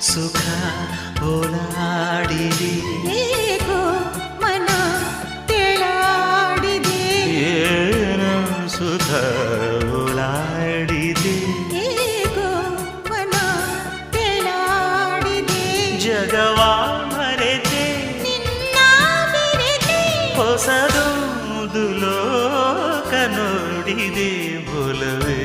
ಸುಖ ಓಲಾಡಿದೆ ಹೇಗೋ ಮನ ತೆಳಾಡಿದೆ ಏನು ಸುಖ ಓಲಾಡಿದೆ ಹೇಗೋ ಮನ ತೆಳಾಡಿದೆ ಜಗವಾ ಮರೆತೆ ನಿನ್ನ ಮರೆತೆ ಹೊಸದು ಮುದುಲೋ ಕನೋಡಿದೆ ಬೊಲವೇ